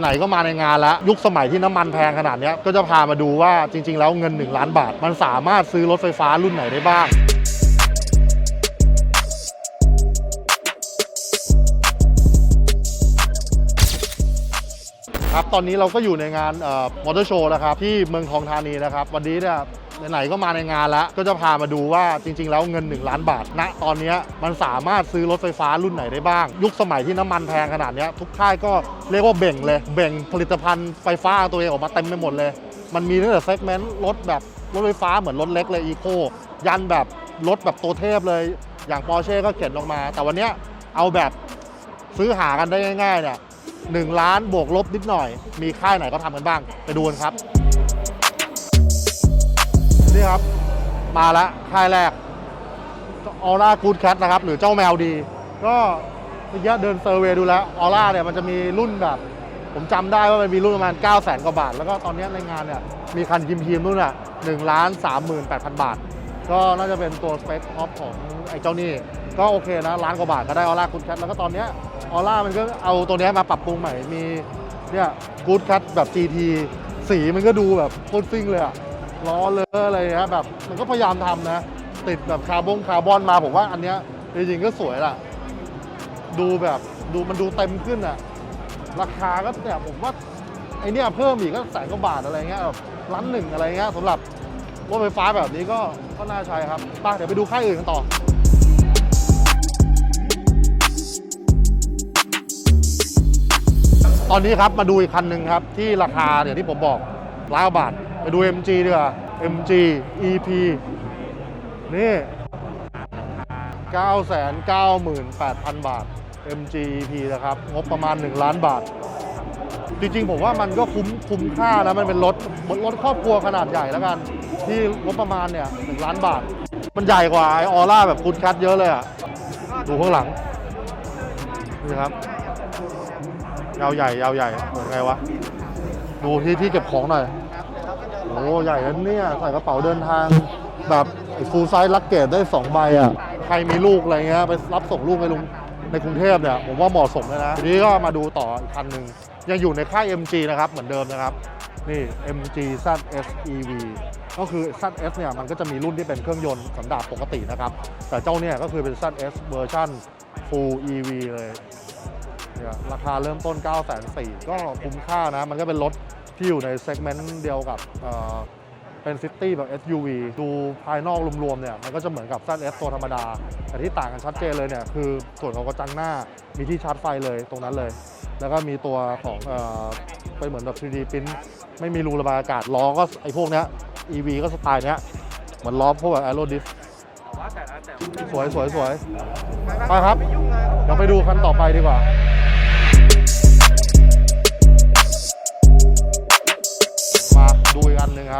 ไหนๆก็มาในงานแล้ว ยุคสมัยที่น้ำมันแพงขนาดนี้ก็จะพามาดูว่าจริง ๆ แล้วเงิน 1 ล้านบาท มันสามารถซื้อรถไฟฟ้ารุ่นไหนได้บ้างครับตอนนี้เราก็อยู่ในงานมอเตอร์โชว์นะครับที่เมืองทองธานีนะครับ วันนี้เนี่ย ไหนๆก็มาในงานแล้ว ก็จะพามาดูว่าจริง ๆ แล้วเงิน 1 ล้านบาทณตอนนี้มันสามารถซื้อรถไฟฟ้ารุ่นไหนได้บ้าง ยุคสมัยที่น้ำมันแพงขนาดนี้ทุกค่ายก็เรียกว่าเบ่งเลย เบ่งผลิตภัณฑ์ไฟฟ้าตัวเองออกมาเต็มไปหมดเลย มันมีตั้งแต่เซกเมนต์รถแบบรถไฟฟ้าเหมือนรถเล็กเลยอีโคยันแบบรถแบบตัวเทพเลย อย่างปอร์เช่ก็เขียนออกมา แต่วันนี้เอาแบบซื้อหากันได้ง่ายๆเนี่ยหนึ่งล้านบวกลบนิดหน่อย มีค่ายไหนก็ทำกันบ้าง ไปดูกันครับ นี่ครับ มาแล้วค่ายแรกออร่ากูดแคทนะครับ หรือเจ้าแมวดี ก็เมื่อกี้เดินเซอร์เวย์ดูแล้วออร่าเนี่ยมันจะมีรุ่นแบบ ผมจำได้ว่ามันมีรุ่นประมาณ9 0 0 0 0 0 กว่าบาท แล้วก็ตอนนี้ในงานเนี่ย มีคันยิมทีมรุ่นอะ1ล้าน38,000บาท ก็น่าจะเป็นตัวสเปคท็อปของไอ้เจ้านี่ ก็โอเคนะล้านกว่าบาทก็ได้ออร่ากูดแคทแล้วก็ตอนนี้ออร่ามันก็เอาตัวนี้มาปรับปรุงใหม่มีเนี่ยกูดแคทแบบ GT สีมันก็ดูแบบโคตรซิ่งเลยอะ ล้อเลอะอะไรเงี้ยแบบมันก็พยายามทำนะ ติดแบบคาร์บอนคาร์บอนมาผมว่าอันเนี้ยจริงๆก็สวยล่ะ ดูแบบดูมันดูเต็มขึ้นอะราคาก็เนี่ยผมว่าไอเนี้ยเพิ่มอีกก็แสนกว่าบาทอะไรเงี้ยแบบล้านหนึ่งอะไรเงี้ยสำหรับรถไฟฟ้าแบบนี้ก็ก็น่าใช้ครับไปเดี๋ยวไปดูค่ายอื่นกันต่อตอนนี้ครับมาดูอีกคันหนึ่งครับ ที่ราคาเนี่ยที่ผมบอกล้านกว่าบาท ไปดู MG ดีกว่า MG EP นี่ 998,000 บาท MG EP นะครับ งบประมาณ 1 ล้านบาท จริงๆ ผมว่ามันก็คุ้มคุ้มค่านะ มันเป็นรถรถครอบครัวขนาดใหญ่แล้วกัน ที่งบประมาณเนี่ยหล้านบาท มันใหญ่กว่าไอออร่าแบบคุณคัดเยอะเลยอะดูข้างหลัง นี่ครับ ยาวใหญ่ ยาวใหญ่ เหมือนไงวะ ดูที่ที่เก็บของหน่อย โอ้ใหญ่แล้วเนี่ยใส่กระเป๋าเดินทาง แบบฟูลไซส์ลักเกตได้2ใบอะใครมีลูกอะไรเงี้ยไปรับส่งลูกในลุงในกรุงเทพเนี่ยผมว่าเหมาะสมเลยนะทีนี้ก็มาดูต่ออีกคันหนึ่งยังอยู่ในค่าย MG นะครับ เหมือนเดิมนะครับนี่ MG ZS EV ก็คือ ZS เนี่ยมันก็จะมีรุ่นที่เป็นเครื่องยนต์สันดาปปกตินะครับ แต่เจ้าเนี่ยก็คือเป็น ZS เวอร์ชัน Full EV เลยเนี่ยราคาเริ่มต้น 9 4 0 0 0ก็คุ้มค่านะ มันก็เป็นรถ ที่อยู่ในเซกเมนต์เดียวกับเอ่อเป็นซิตี้แบบ SUV ดูภายนอกรวมๆเนี่ยมันก็จะเหมือนกับ ZS ตัวธรรมดา แต่ที่ต่างกันชัดเจนเลยเนี่ยคือส่วนของกระจังหน้ามีที่ชาร์จไฟเลยตรงนั้นเลย แล้วก็มีตัวของเอ่อเป็นเหมือนแบบ 3D print ไม่มีรูระบายอากาศล้อก็ไอพวกเนี้ย EV ก็สไตล์เนี้ยเหมือนล้อพวกแบบ Aero Disc สวยสวยสวยไปครับเดี๋ยวไปดูคันต่อไปดีกว่ามา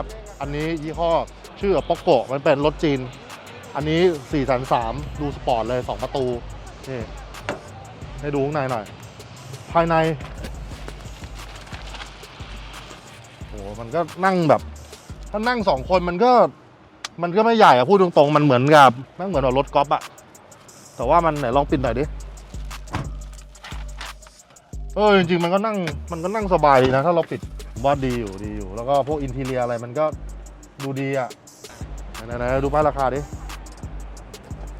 นหนึ่งครับ อันนี้ยี่ห้อชื่อป๊อกโกมันเป็นรถจีน อันนี้4 3 0 0ดูสปอร์ตเลย 2 ประตู นี่ให้ดูข้างในหน่อย ภายในโหมันก็นั่งแบบ ถ้านั่งสองคนมันก็มันก็ไม่ใหญ่อะพูดตรงๆ มันเหมือนกับนั่งเหมือนกับรถกอล์ฟอะแต่ว่ามันไหนลองปิดหน่อยดิเออจริงๆมันก็นั่งมันก็นั่งสบายดีนะ ถ้าเราปิด ผมว่าดีอยู่ดีอยู่ แล้วก็พวกอินทีเรียอะไรมันก็ดูดีอะไหนๆดูป้ายราคาดิ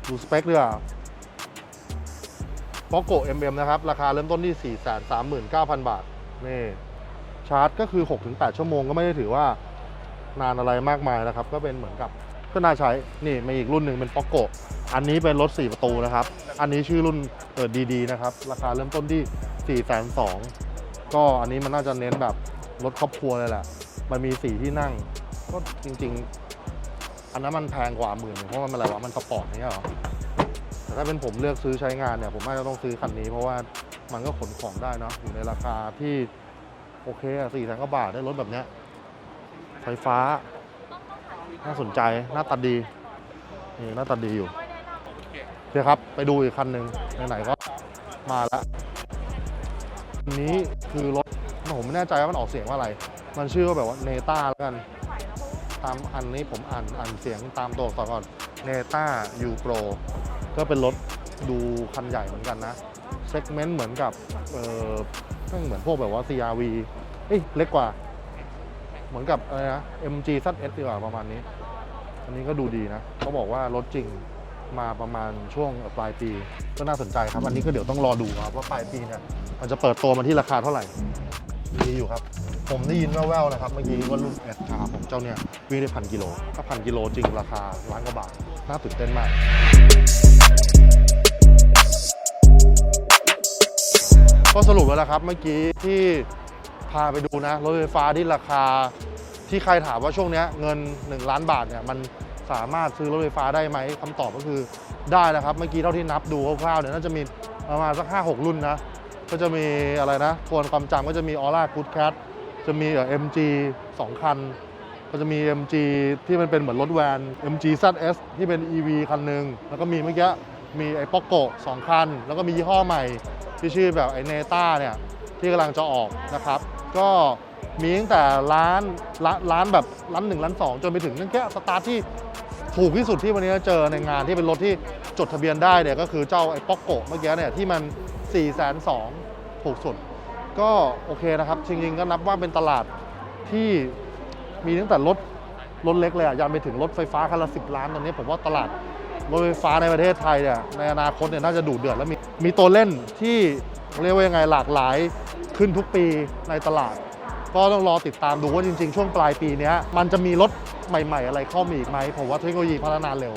ดูสเปคด้วยอะปอกโก MM นะครับ ราคาเริ่มต้นที่ 4 3 9 0 0 0 บาท นี่ ชาร์จก็คือ 6-8 ชั่วโมงก็ไม่ได้ถือว่านานอะไรมากมายนะครับ ก็เป็นเหมือนกับก็น่าใช้ นี่มีอีกรุ่นหนึ่งเป็นปอกโกอันนี้เป็นรถ 4 ประตูนะครับ อันนี้ชื่อรุ่นเออดีๆนะครับ ราคาเริ่มต้นที่ 4 2 0 0 0ก็อันนี้มันน่าจะเน้นแบบ รถครอบครัวเลยแหละ มันมีสีที่นั่ง ก็จริง ๆ อันนั้นมันแพงกว่าหมื่นเพราะมันอะไรวะ มันสปอร์ตนี่เหรอ แต่ถ้าเป็นผมเลือกซื้อใช้งานเนี่ย ผมน่าจะต้องซื้อคันนี้ เพราะว่ามันก็ขนของได้เนาะ อยู่ในราคาที่โอเคอะสี่แสนกว่าบาทได้รถแบบเนี้ย ไฟฟ้า น่าสนใจ หน้าตาดี นี่หน้าตาดีอยู่โอเคครับ ไปดูอีกคันหนึ่งไหนๆก็มาแล้วอันนี้คือรถ ผมไม่แน่ใจว่ามันออกเสียงว่าอะไร มันชื่อว่าแบบว่าเนต้าแล้วกัน ตามอันนี้ผมอ่านอ่านเสียงตามตัวอักษรก่อนเนต้ายูโปรก็เป็นรถดูคันใหญ่เหมือนกันนะเซกเมนต์เหมือนกับเออแม่งเหมือนพวกแบบว่า CRV เอ้ยเล็กกว่า เหมือนกับอะไรนะ MG ZS ดีกว่าประมาณนี้ อันนี้ก็ดูดีนะเขาบอกว่ารถจริงมาประมาณช่วงปลายปีก็น่าสนใจครับ อันนี้ก็เดี๋ยวต้องรอดูครับว่าปลายปีเนี่ยมันจะเปิดตัวมาที่ราคาเท่าไหร่ มีอยู่ครับ ผมได้ยินแว่วๆนะครับ เมื่อกี้ว่ารุ่นเอสครับผมเจ้าเนี่ยวิ่งได้พันกิโล ถ้าพันกิโลจริงราคาล้านกว่าบาท น่าตื่นเต้นมากก็สรุปแล้วนะครับเมื่อกี้ที่พาไปดูนะ รถไฟฟ้าที่ราคาที่ใครถามว่าช่วงเนี้ยเงิน 1 ล้านบาทเนี่ยมันสามารถซื้อรถไฟฟ้าได้ไหมคำตอบก็คือได้นะครับ เมื่อกี้เท่าที่นับดูคร่าวๆเนี่ยน่าจะมีประมาณสัก5-6 รุ่นนะ ก็จะมีอะไรนะ ทวนความจำก็จะมีออร่า Good Cat จะมีเอ่อ MG 2 คัน ก็จะมี MG ที่มันเป็นเหมือนรถแวน MG ZS ที่เป็น EV คันหนึ่งแล้วก็มีเมื่อกี้มีไอ้ป๊อกโกสองคัน แล้วก็มียี่ห้อใหม่ที่ชื่อแบบไอ้เนต้าเนี่ยที่กำลังจะออกนะครับ ก็มีตั้งแต่ร้านร้านร้านแบบร้านหนึ่งร้านสองจนไปถึงนั่นแค่สตาร์ทที่ถูกที่สุดที่วันนี้เจอในงานที่เป็นรถที่จดทะเบียนได้เนี่ยก็คือเจ้าไอ้ป๊อกโกเมื่อกี้เนี่ยที่มัน 4 2 0 0 0ถูกสุด ก็โอเคนะครับ จริงๆก็นับว่าเป็นตลาดที่มีตั้งแต่รถรถเล็กเลยอะยันไปถึงรถไฟฟ้าคันละสิบล้านตอนนี้ผมว่าตลาดรถไฟฟ้าในประเทศไทยเนี่ยในอนาคตเนี่ยน่าจะดูเดือดแล้วมีมีตัวเล่นที่เรียกว่ายังไงหลากหลายขึ้นทุกปีในตลาด ก็ต้องรอติดตามดูว่าจริงๆ ช่วงปลายปีนี้มันจะมีรถใหม่ๆ อะไรเข้ามาอีกไหมผมว่าเทคโนโลยีพัฒนาเร็ว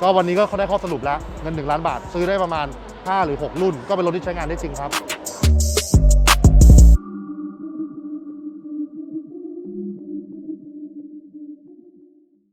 ก็วันนี้ก็เขาได้ข้อสรุปแล้วเงิน1ล้านบาทซื้อได้ประมาณ 5 หรือ 6 รุ่น ก็เป็นรถที่ใช้งานได้จริงครับ